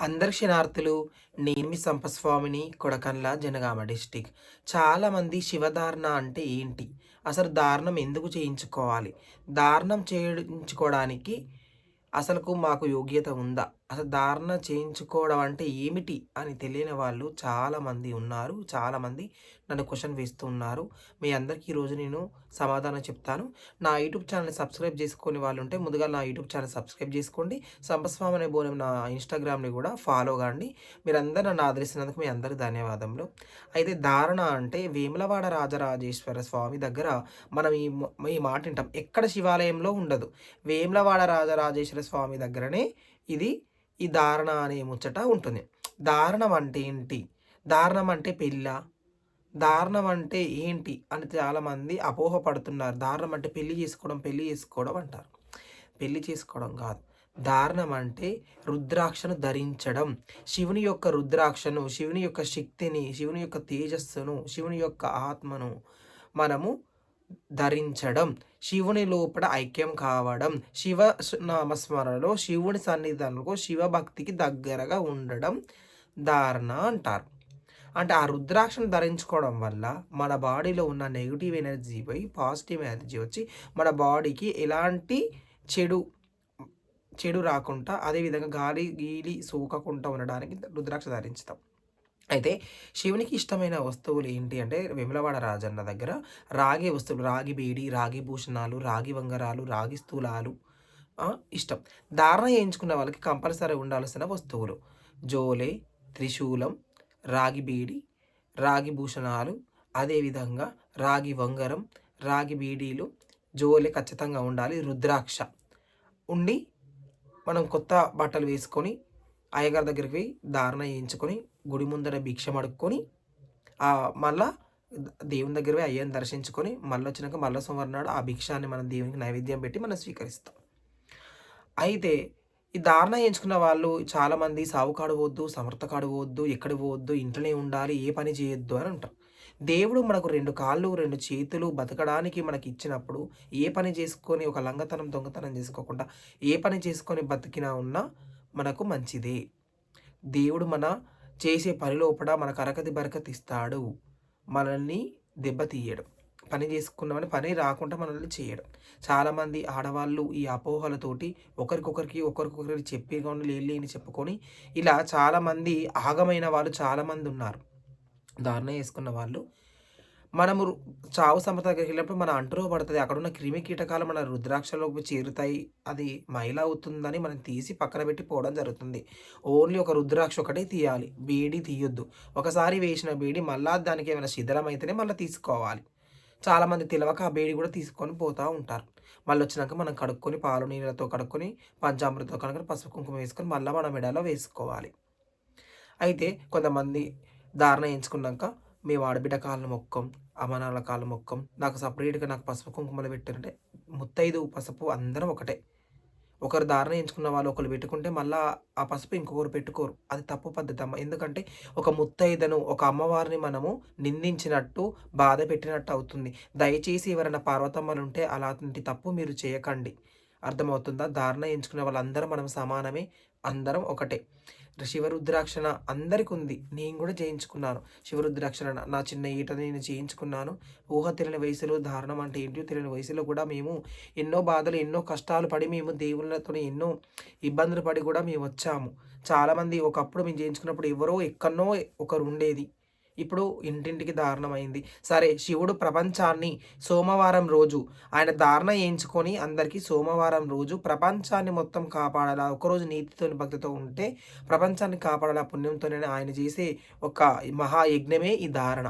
అందరి క్షణార్థులు నేను మీ సంపస్వామిని కొడకన్ల జనగామ డిస్టిక్. చాలామంది శివధారణ అంటే ఏంటి? అసలు దారుణం ఎందుకు చేయించుకోవాలి? దారుణం చేయించుకోవడానికి అసలుకు మాకు యోగ్యత ఉందా? అసలు ధారణ చేయించుకోవడం అంటే ఏమిటి అని తెలియని వాళ్ళు చాలామంది ఉన్నారు. చాలామంది నన్ను క్వశ్చన్ వేస్తూ ఉన్నారు మీ అందరికీ ఈరోజు నేను సమాధానం చెప్తాను. నా యూట్యూబ్ ఛానల్ సబ్స్క్రైబ్ చేసుకుని వాళ్ళు ఉంటే ముందుగా నా యూట్యూబ్ ఛానల్ సబ్స్క్రైబ్ చేసుకోండి. సంపస్వామి అనే బోనం నా ఇన్స్టాగ్రామ్ని కూడా ఫాలో కాండి. మీరందరూ నన్ను ఆదరిస్తున్నందుకు మీ అందరికీ ధన్యవాదములు. అయితే ధారణ అంటే వేములవాడ రాజరాజేశ్వర స్వామి దగ్గర మనం ఈ ఈ మాట వింటాం. ఎక్కడ శివాలయంలో ఉండదు. వేములవాడ రాజరాజేశ్వర స్వామి దగ్గరనే ఇది ఈ ధారణ అనే ముచ్చట ఉంటుంది. దారుణం అంటే ఏంటి? దారుణం అంటే పెళ్ళ. దారుణం అంటే ఏంటి? అని చాలామంది అపోహపడుతున్నారు. దారుణం అంటే పెళ్ళి చేసుకోవడం పెళ్ళి చేసుకోవడం అంటారు. పెళ్ళి చేసుకోవడం కాదు. దారుణం అంటే రుద్రాక్షను ధరించడం. శివుని యొక్క రుద్రాక్షను శివుని యొక్క శక్తిని శివుని యొక్క తేజస్సును శివుని యొక్క ఆత్మను మనము ధరించడం. శివుని లోపల ఐక్యం కావడం శివ నామస్మరణలో శివుని సన్నిధానంలో శివభక్తికి దగ్గరగా ఉండడం ధారణ అంటారు. అంటే ఆ రుద్రాక్షను ధరించుకోవడం వల్ల మన బాడీలో ఉన్న నెగిటివ్ ఎనర్జీ పోయి పాజిటివ్ ఎనర్జీ వచ్చి మన బాడీకి ఎలాంటి చెడు చెడు రాకుండా అదేవిధంగా గాలి గీలి సోకకుండా ఉండడానికి రుద్రాక్ష ధరించుతాం. అయితే శివునికి ఇష్టమైన వస్తువులు ఏంటి అంటే విమలవాడ రాజన్న దగ్గర రాగి వస్తువులు రాగి బీడి రాగి భూషణాలు రాగి వంగరాలు రాగి స్థూలాలు ఇష్టం. ధారణ చేయించుకున్న వాళ్ళకి కంపల్సరీ ఉండాల్సిన వస్తువులు జోలే త్రిశూలం రాగి బీడి రాగి భూషణాలు అదేవిధంగా రాగి వంగరం రాగి బీడీలు జోలే ఖచ్చితంగా ఉండాలి. రుద్రాక్ష ఉండి మనం కొత్త బట్టలు వేసుకొని అయ్యగారి దగ్గరికి పోయి ధారణ చేయించుకొని గుడి ముందర భిక్షం అడుక్కొని మళ్ళా దేవుని దగ్గర పోయి అయ్యని దర్శించుకొని మళ్ళీ వచ్చినాక మళ్ళీ సోమవారం నాడు ఆ భిక్షాన్ని మనం దేవునికి నైవేద్యం పెట్టి మనం స్వీకరిస్తాం. అయితే ఈ దారుణ ఎంచుకున్న వాళ్ళు చాలామంది సావుకాడు పోవద్దు సమర్థకాడు పోవద్దు ఎక్కడ పోవద్దు ఇంట్లోనే ఉండాలి ఏ పని చేయొద్దు అని అంటారు. దేవుడు మనకు రెండు కాళ్ళు రెండు చేతులు బతకడానికి మనకి ఇచ్చినప్పుడు ఏ పని చేసుకొని ఒక లంగతనం దొంగతనం చేసుకోకుండా ఏ పని చేసుకొని బతికినా ఉన్నా మనకు మంచిదే. దేవుడు మన చేసే పని లోపల మన కరకతి బరకతి ఇస్తాడు మనల్ని దెబ్బతీయడం. పని చేసుకున్నామని పని రాకుండా మనల్ని చేయడం. చాలామంది ఆడవాళ్ళు ఈ అపోహలతోటి ఒకరికొకరికి ఒకరికొకరికి చెప్పి లేని చెప్పుకొని ఇలా చాలామంది ఆగమైన వాళ్ళు చాలామంది ఉన్నారు. దారుణ వేసుకున్న వాళ్ళు మనము చావు సమత దగ్గరికి వెళ్ళినప్పుడు మన అంటురో పడుతుంది. అక్కడ ఉన్న క్రిమి కీటకాలు మన రుద్రాక్షలోకి చేరుతాయి. అది మైల అవుతుందని మనం తీసి పక్కన పెట్టి పోవడం జరుగుతుంది. ఓన్లీ ఒక రుద్రాక్ష ఒకటే తీయాలి. బీడి తీయొద్దు. ఒకసారి వేసిన బీడి మళ్ళా దానికి ఏమైనా శిథిలం అయితేనే మళ్ళీ తీసుకోవాలి. చాలామంది తెలియక ఆ బేడి కూడా తీసుకొని పోతూ ఉంటారు. మళ్ళీ వచ్చినాక మనం కడుక్కొని పాలు నీళ్ళతో కడుక్కొని పంచామృతతో కనుక పసుపు కుంకుమ వేసుకొని మళ్ళీ మన మెడలో వేసుకోవాలి. అయితే కొంతమంది ధారణ ఎంచుకున్నాక మేము ఆడబిడ్డ కాళ్ళ మొక్కం అమనాల కాళ్ళ మొక్కం నాకు సపరేట్గా నాకు పసుపు కుంకుమలు పెట్టారంటే ముత్తైదు పసుపు అందరం ఒకటే. ఒకరు దారణ ఎంచుకున్న వాళ్ళు ఒకరు పెట్టుకుంటే మళ్ళీ ఆ పసుపు ఇంకొకరు పెట్టుకోరు. అది తప్పు పద్ధతి అమ్మ ఎందుకంటే ఒక ముత్తైదను ఒక అమ్మవారిని మనము నిందించినట్టు బాధ పెట్టినట్టు అవుతుంది. దయచేసి ఎవరైనా పార్వతమ్మలు ఉంటే అలాంటి తప్పు మీరు చేయకండి. అర్థమవుతుందా? దారుణ ఎంచుకునే వాళ్ళందరం మనం సమానమే అందరం ఒకటే. శివరుద్రాక్షణ అందరికి ఉంది నేను కూడా చేయించుకున్నాను. శివరుద్రాక్షణ నా చిన్న ఈట నేను చేయించుకున్నాను. ఊహ తెలియని వయసులో దారుణం అంటే ఏంటో తెలియని వయసులో కూడా మేము ఎన్నో బాధలు ఎన్నో కష్టాలు పడి మేము దేవుళ్ళతో ఎన్నో ఇబ్బందులు పడి కూడా మేము వచ్చాము. చాలామంది ఒకప్పుడు మేము చేయించుకున్నప్పుడు ఎవరో ఎక్కడో ఒకరు ఉండేది. ఇప్పుడు ఇంటింటికి దారుణమైంది. సరే శివుడు ప్రపంచాన్ని సోమవారం రోజు ఆయన దారుణ వేయించుకొని అందరికీ సోమవారం రోజు ప్రపంచాన్ని మొత్తం కాపాడాలా? ఒకరోజు నీతితో భక్తితో ఉంటే ప్రపంచాన్ని కాపాడాలా? పుణ్యంతోనే ఆయన చేసే ఒక మహాయజ్ఞమే ఈ ధారణ.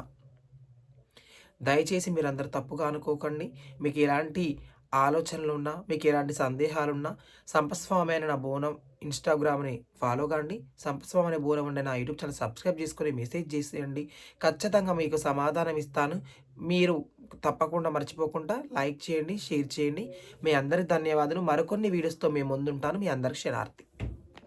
దయచేసి మీరు అందరు తప్పుగా అనుకోకండి. మీకు ఎలాంటి ఆలోచనలు ఉన్నా మీకు ఎలాంటి సందేహాలున్నా సంపస్వామి అనే నా బోనం ఇన్స్టాగ్రామ్ని ఫాలో కాండి. సంపస్వామి అనే బోనం ఉండే నా యూట్యూబ్ ఛానల్ సబ్స్క్రైబ్ చేసుకొని మెసేజ్ చేసేయండి. ఖచ్చితంగా మీకు సమాధానం ఇస్తాను. మీరు తప్పకుండా మర్చిపోకుండా లైక్ చేయండి షేర్ చేయండి. మీ అందరి ధన్యవాదాలు. మరికొన్ని వీడియోస్తో మేము ముందుంటాను. మీ అందరికి క్షణార్థి